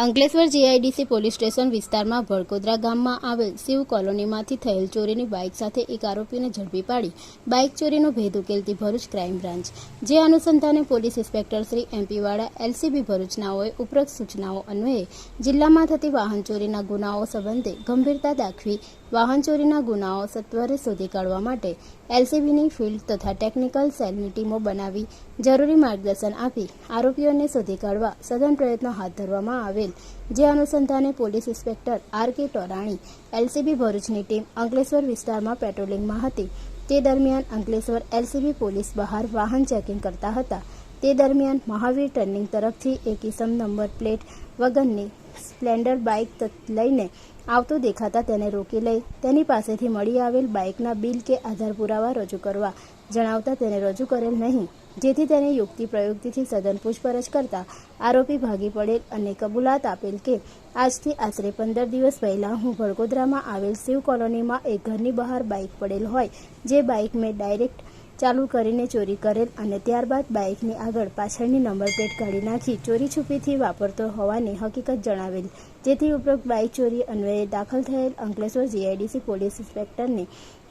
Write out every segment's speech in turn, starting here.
Ankleshwar GIDC police station વિસ્તારમાં ભડકોદરા ગામમાં આવેલ શિવ કોલોનીમાંથી થયેલ ચોરીની બાઇક સાથે એક આરોપીને ઝડપી પાડી. બાઇક ચોરીનો ભેદ ઉકેલતી ભરૂચ ક્રાઇમ બ્રાન્ચ. જે અનુસંધાને પોલીસ ઇન્સ્પેક્ટર શ્રી એમપીવાળા, એલસીબી ભરૂચનાઓએ ઉપરોક્ત સૂચનાઓ અન્વયે જિલ્લામાં થતી વાહન ચોરીના ગુનાઓ સંબંધે ગંભીરતા દાખવી વાહન ચોરીના ગુનાઓ સત્વરે શોધી કાઢવા માટે એલસીબીની ફિલ્ડ તથા ટેકનિકલ સેલની ટીમો બનાવી જરૂરી માર્ગદર્શન આપી આરોપીઓને શોધી કાઢવા સઘન પ્રયત્નો હાથ ધરવામાં આવેલ જે અનુસંધાને police inspector R K Torani LCB ભરૂચની ટીમ અંકલેશ્વર વિસ્તારમાં પેટ્રોલિંગમાં હતી. તે દરમિયાન અંકલેશ્વર એલસીબી પોલીસ બહાર વાહન ચેકિંગ કરતા હતા. તે દરમિયાન મહાવીર ટર્નિંગ તરફથી એક ઇસમ નંબર પ્લેટ વગરની સ્પ્લેન્ડર બાઇક લઈને આવતો દેખાતા તેને રોકી લઈ. તેની પાસેથી મળી આવેલ બાઇકના બિલ કે આધાર પુરાવા રજૂ કરવા જણાવતા તેને રજૂ કરેલ નહીં. જેથી તેને યુક્તિ પ્રયુક્તિથી સઘન પૂછપરછ કરતા આરોપી ભાગી પડેલ અને કબૂલાત આપેલ કે આજથી આશરે પંદર દિવસ પહેલાં હું ભડકોદરામાં આવેલ શિવ કોલોનીમાં એક ઘરની બહાર બાઇક પડેલ હોય, જે બાઇક મેં ડાયરેક્ટ ચાલુ કરીને ચોરી કરેલ અને ત્યારબાદ બાઇકની આગળ પાછળની નંબર પ્લેટ કાઢી નાખી ચોરી છુપીથી વાપરતો હોવાની હકીકત જણાવેલ. જેથી ઉપરોક્ત બાઇક ચોરી અન્વયે દાખલ થયેલ અંકલેશ્વર જીઆઈડીસી પોલીસ ઇન્સ્પેક્ટરને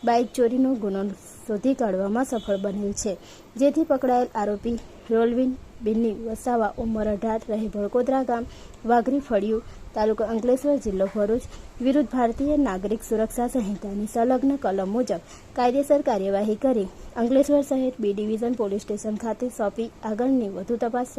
બાઇક ચોરીનો ગુનો શોધી કાઢવામાં સફળ બનેલ છે. જેથી પકડાયેલ આરોપી રોલવિન બિન્ની વસાવા ઉંમર અઢાર, રહે ભડકોદરા ગામ, વાઘરી ફળિયું તાલુકો અંકલેશ્વર જિલ્લો ભરૂચ, વિરુદ્ધ ભારતીય નાગરિક સુરક્ષા સંહિતાની સંલગ્ન કલમ મુજબ કાયદેસર કાર્યવાહી કરી અંકલેશ્વર સહિત બી ડિવિઝન પોલીસ સ્ટેશન ખાતે સોંપી આગળની વધુ તપાસ